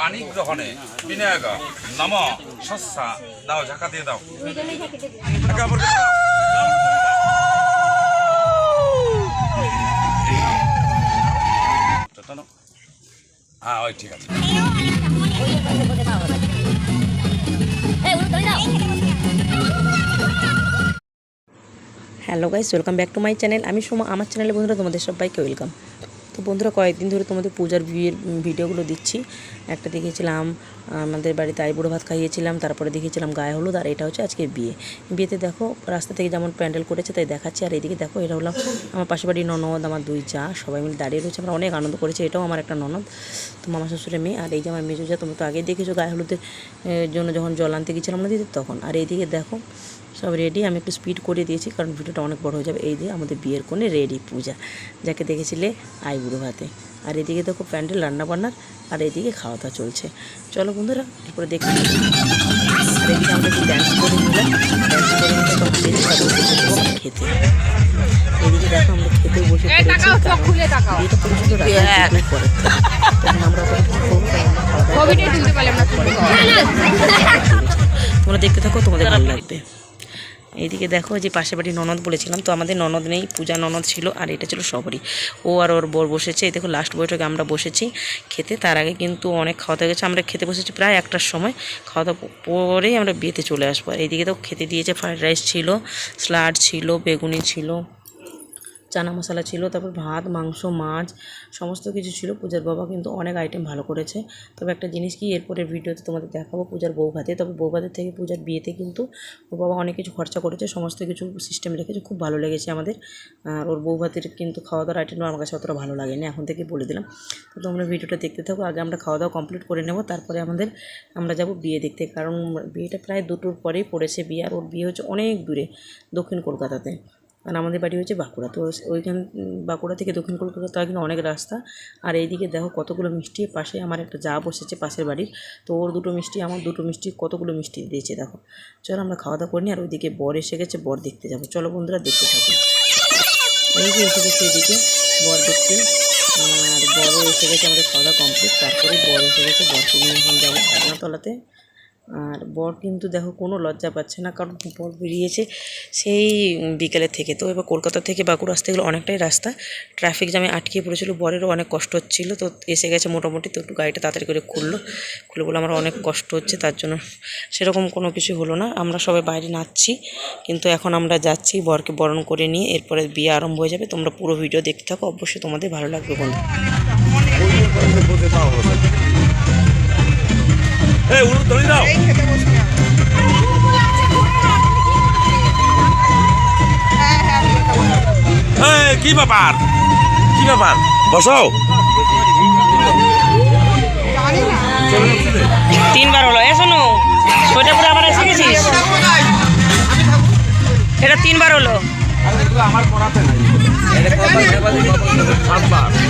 পানি গ্রহণে বিনায়ক নম শস্যা দাও, ঝাঁকা দিয়ে দাও। হ্যাঁ ওই ঠিক আছে। Hello guys, welcome back to my channel. আমি সোমা, আমার চ্যানেলে বন্ধুরা তোমাদের সবাইকে ওয়েলকাম। বন্ধুরা কয়েকদিন ধরে তোমাদের পূজার বিয়ের ভিডিওগুলো দিচ্ছি। একটা দেখিয়েছিলাম আমাদের বাড়িতে আইবুড়ো ভাত খাইয়েছিলাম, তারপরে দেখিয়েছিলাম গায়ে হলুদ, আর এটা হচ্ছে আজকে বিয়ে। বিয়েতে দেখো, রাস্তা থেকে যেমন প্যান্ডেল করেছে, তাই দেখাচ্ছি, আর এদিকে দেখো, এটা হলো আমার পাশে বাড়ির ননদ, আমার দুই চা সবাই মিলে দাঁড়িয়ে রয়েছে। আমরা অনেক আনন্দ করেছি, এটাও আমার একটা ননদ, তো মামা শ্বশুরের মেয়ে, আর এই যে আমার মেজো যা তোমরা তো আগেই দেখেছ গায়ে হলুদের জন্য যখন জল আনতে গেছিলাম না দিদি তখন। আর এইদিকে দেখো সব রেডি আমি একটু স্পিড করে দিয়েছি কারণ ভিডিওটা অনেক বড় হয়ে যাবে। এই দিয়ে আমাদের বিয়ের কোণে রেডি পূজা যাকে দেখেছিলে আইবুড়ো ভাতে। আর এদিকে দেখো প্যান্ডেল রান্নাবান্নার আর এদিকে খাওয়া দাওয়া চলছে। চলো বন্ধুরা এরপরে দেখি। আর এদিকে আমরা একটু ড্যান্স করে নিলাম। ড্যান্স নিলে তখন খেতে। এদিকে দেখো আমরা খেতেও বসে করে। তখন আমরা তোমরা দেখতে থাকো তোমাদের ভালো লাগবে। এইদিকে দেখো যে পাশে বাড়ি ননদ বলেছিলাম, তো আমাদের ননদ নেই, পূজা ননদ ছিল আর এটা ছিল সবারই ও আর ওর বর বসেছে, এই দেখো লাস্ট বৈঠকে আমরা বসেছি খেতে, তার আগে কিন্তু অনেক খাওয়া দাওয়া গেছে, আমরা খেতে বসেছি প্রায় একটার সময়, খাওয়া দাওয়া পরেই আমরা বিয়েতে চলে আসব। আর এইদিকে তো খেতে দিয়েছে ফ্রায়েড রাইস ছিল স্লাড ছিল, বেগুনি ছিল। চানা মশলা ছিল, তারপর ভাত, মাংস, মাছ, সমস্ত কিছু ছিল। পূজার বাবা কিন্তু অনেক আইটেম ভালো করেছে। তবে একটা জিনিস কি এরপরে ভিডিওতে তোমাদের দেখাবো পূজার বউ ভাতে তবে বউ ভাতের থেকে পূজার বিয়েতে কিন্তু ওর বাবা অনেক কিছু খরচা করেছে, সমস্ত কিছু সিস্টেম রেখেছে খুব ভালো লেগেছে আমাদের। আর ওর বউ ভাতের কিন্তু খাওয়া দাওয়ার আইটেম আমার কাছে অতটা ভালো লাগেনি, এখন থেকে বলে দিলাম। তো তোমরা ভিডিওটা দেখতে থাকো, আগে আমরা খাওয়া দাওয়া কমপ্লিট করে নেব, তারপরে আমাদের আমরা যাব বিয়ে দেখতে। কারণ বিয়েটা প্রায় দুটোর পরেই পড়েছে বিয়ে, আর ওর বিয়ে হচ্ছে অনেক দূরে, দক্ষিণ কলকাতাতে। আর আমাদের বাড়ি হচ্ছে বাঁকুড়া। তো ওইখান, বাঁকুড়া থেকে দক্ষিণ কলকাতা কিন্তু অনেক রাস্তা। আর এইদিকে দেখো কতগুলো মিষ্টি পাশে আমার একটা যা বসেছে পাশের বাড়ির। তো ওর দুটো মিষ্টি, আমার দুটো মিষ্টি, কতগুলো মিষ্টি দিয়েছে দেখো। চলো আমরা খাওয়া দাওয়া করি নি আর ওইদিকে বর এসে গেছে, বর দেখতে যাব। চলো বন্ধুরা, দেখতে থাকো। এই যে এসে গেছে এদিকে, বর দেখতে। আর বড়ও এসে গেছে আমাদের খাওয়া দাওয়া কমপ্লিট। তারপরে বর এসে গেছে, বরকে নিয়ে এখন যাব তলাতে আর বর কিন্তু দেখো কোনো লজ্জা পাচ্ছে না, কারণ বর বেরিয়েছে সেই বিকেলের থেকে। তো এবার কলকাতা থেকে বাঁকুড়া আসতে গেলে অনেকটাই রাস্তা। ট্রাফিক জ্যামে আটকে পড়েছিল, বরেরও অনেক কষ্ট হচ্ছিল। তো এসে গেছে মোটামুটি, তো একটু গাড়িটা তাড়াতাড়ি করে খুললো। খুলে বলে আমার অনেক কষ্ট হচ্ছে, তার জন্য সেরকম কোনো কিছু হলো না। আমরা সবাই বাইরে নাচছি, কিন্তু এখন আমরা যাচ্ছি, বরকে বরণ করে নিয়ে এরপরে বিয়ে আরম্ভ হয়ে যাবে। তোমরা পুরো ভিডিও দেখতে থাকো, অবশ্যই তোমাদের ভালো লাগবে বন্ধু। এই উলু ধরে দাও। এই, কি ব্যাপার? কি ব্যাপার? বসো। তিনবার হলো। এ শোনো সোয়েটার পরে আবার এসে গেছিস? এটা তিনবার হলো।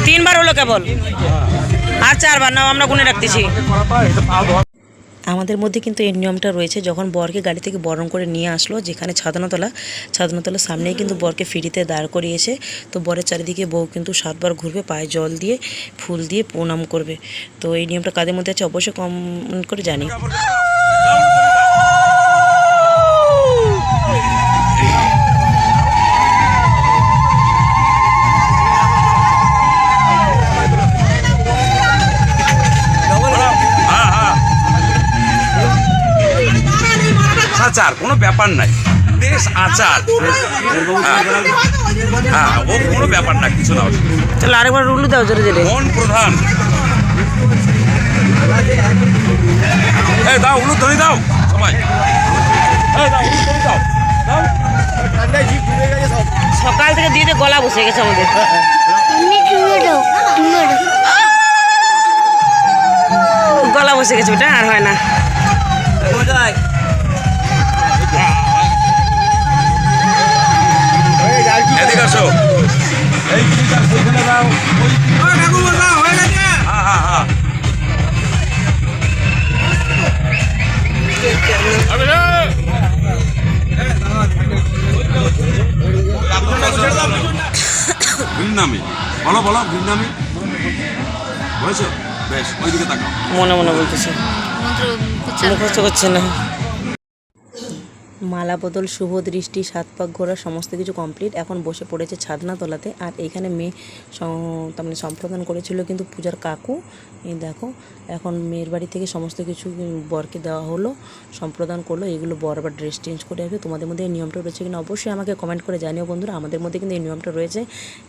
তিনবার হলো কেবল। আর চারবার নাও আমরা গুনে রাখতেছি আমাদের মধ্যে কিন্তু এই নিয়মটা রয়েছে, যখন বরকে গাড়ি থেকে বরণ করে নিয়ে আসলো, যেখানে ছাদনাতলা, ছাদনাতলার সামনেই কিন্তু বরকে ফিরিতে দাঁড় করিয়েছে। তো বরের চারিদিকে বউ কিন্তু সাতবার ঘুরবে, পায়ে জল দিয়ে, ফুল দিয়ে প্রণাম করবে। তো এই নিয়মটা কাদের মধ্যে আছে অবশ্যই কম করে জানি আচার কোনো ব্যাপার নাই। বেশ আচার। হ্যাঁ হ্যাঁ ও কোনো ব্যাপার না কিছু না। তাহলে আরেকবার রুলু দাও জোরে জোরে। মন প্রধান। এই দাও উলু ধরে দাও সবাই। এই দাও উলু ধরে দাও দাও। সকাল থেকে দিয়ে দিয়ে গলা বসে গেছে আমাদের। গলা বসে গেছে ওটা আর হয় না। নামে বলো বলো ভিন নামে বলেছ বেশ ওইদিকে তাকাও। মনে মনে বলতেছে। মুখস্থ করছে না। মালা বদল শুভ দৃষ্টি, সাত পাক ঘোরা সমস্ত কিছু কমপ্লিট এখন বসে পড়েছে ছাদনা তলাতে আর এইখানে মেয়ে তার মানে সম্প্রদান করেছিল কিন্তু পূজার কাকু। এই দেখো, এখন মেয়ের বাড়ি থেকে সমস্ত কিছু বরকে দেওয়া হলো, সম্প্রদান করল। এগুলো বর আবার ড্রেস চেঞ্জ করে আসবে। তোমাদের মধ্যে এই নিয়মটা রয়েছে কিনা অবশ্যই আমাকে কমেন্ট করে জানিও বন্ধুরা। আমাদের মধ্যে কিন্তু এই নিয়মটা রয়েছে।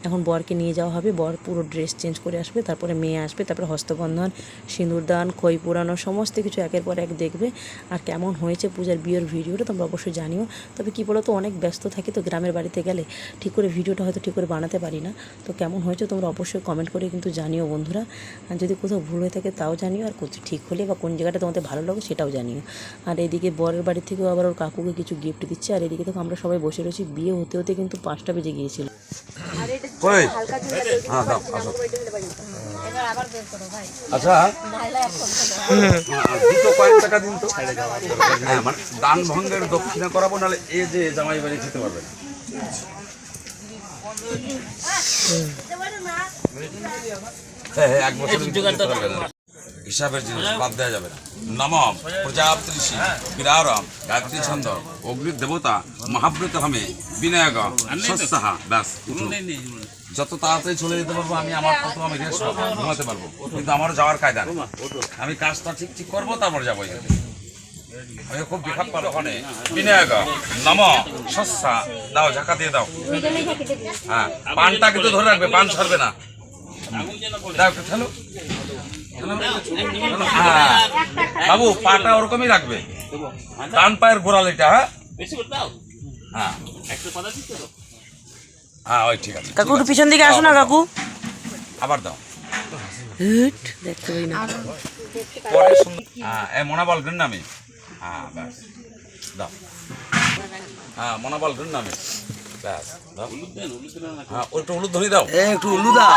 এখন বরকে নিয়ে যাওয়া হবে। বর পুরো ড্রেস চেঞ্জ করে আসবে। তারপরে মেয়ে আসবে। তারপরে হস্তবন্ধন, সিঁদুরদান, খই পুরানো সমস্ত কিছু একের পর এক দেখবে। আর কেমন হয়েছে পূজার বিয়ের ভিডিওটা তোমরা জানিও। তবে কী বলো তো অনেক ব্যস্ত থাকি তো গ্রামের বাড়িতে গেলে। ঠিক করে ভিডিওটা হয়তো ঠিক করে বানাতে পারি না। তো কেমন হয়েছে তোমরা অবশ্যই কমেন্ট করে কিন্তু জানিও বন্ধুরা। আর যদি কোথাও ভুল হয়ে থাকে তাও জানিও। আর কোথাও ঠিক হলে বা কোন জায়গাটা তোমাদের ভালো লাগে সেটাও জানিও। আর এদিকে বরের বাড়ি থেকেও আবার ওর কাকুকে কিছু গিফট দিচ্ছে। আর এদিকে তো আমরা সবাই বসে রয়েছি। বিয়ে হতে হতে কিন্তু পাঁচটা বেজে গিয়েছিল। কই? হ্যাঁ দাও আচ্ছা। দুটো কয়েক টাকা দিন তো। হ্যাঁ মানে দান ভঙ্গের দক্ষিণা করাবো নাহলে এ যে জামাই বাড়ি খেতে পারবে না। হ্যাঁ হ্যাঁ। হিসাবের জিনিস বাদ দেওয়া যাবে না। নম প্রজাপতি ঋষি বিরারম গায়ত্রী ছন্দ অগ্নির দেবতা মহাব্রত হামে বিনায়ক সস্তাহা ব্যাস। যত তাড়াতাড়ি চলে যেতে পারব আমি আমার কত আমি রেস্ট পাবো ঘুমাতে পারব। কিন্তু আমার যাওয়ার কায়দা আমি কাজটা ঠিক ঠিক করব তারপর যাব আমি খুব বিখাপ পারো ওখানে বিনায়ক নম সস্তা দাও ঝাঁকা দিয়ে দাও। হ্যাঁ পানটা কিন্তু ধরে রাখবে পান ছাড়বে না। দাও একটু ঠেলো হ্যাঁ। বাবু পাটা ওরকমই রাখবে। ডান পায়ের গোড়ালিটা হ্যাঁ। হ্যাঁ। হ্যাঁ ওই ঠিক আছে। কাকু একটু পিছন দিকে আসো না কাকু। আবার দাও। হুট, দেখতে পাই না। পরে সুন্দর হ্যাঁ এ মোনা বলগ্রেন নামে হ্যাঁ ব্যাস। দাও। হ্যাঁ মোনা বলগ্রেন নামে ব্যাস দাও। হ্যাঁ ওইটা হলুদ ধরি দাও। একটু হলুদ আর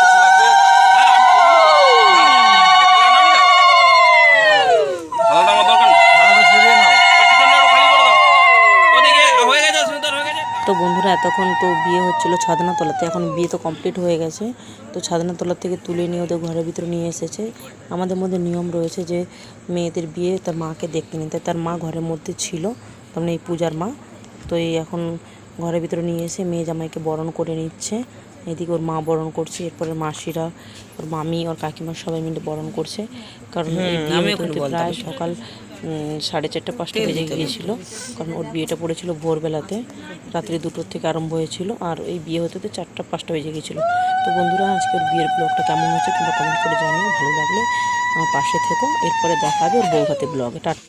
কিছু লাগবে হ্যাঁ আমি খালাটা আমার দরকার নেই তো বন্ধুরা এতক্ষণ তো বিয়ে হচ্ছিল ছাদনা তলাতে এখন বিয়ে তো কমপ্লিট হয়ে গেছে। তো ছাদনা তলা থেকে তুলে নিয়ে ওদের ঘরের ভিতরে নিয়ে এসেছে। আমাদের মধ্যে নিয়ম রয়েছে যে মেয়েদের বিয়ে তার মাকে দেখতে নিতে তার মা ঘরের মধ্যে ছিল তার মানে এই পূজার মা। তো এই এখন ঘরের ভিতরে নিয়ে এসে মেয়ে জামাইকে বরণ করে নিচ্ছে। এদিকে ওর মা বরণ করছে এরপরে মাসিরা ওর মামি ওর কাকিমা সবাই মিলে বরণ করছে। কারণ প্রায় সকাল সাড়ে চারটে পাঁচটা বেজে গিয়েছিল কারণ ওর বিয়েটা পড়েছিল ভোরবেলাতে রাত্রি দুটোর থেকে আরম্ভ হয়েছিল আর এই বিয়ে হতে হতে চারটা পাঁচটা বেজে গিয়েছিল। তো বন্ধুরা আজকে ওর বিয়ের ব্লগটা কেমন হচ্ছে তোমরা কমেন্ট করে জানিও ভালো লাগলে আমার পাশে থেকো। এরপরে দেখা হবে ওর বউ হাতে ব্লগে। টাটা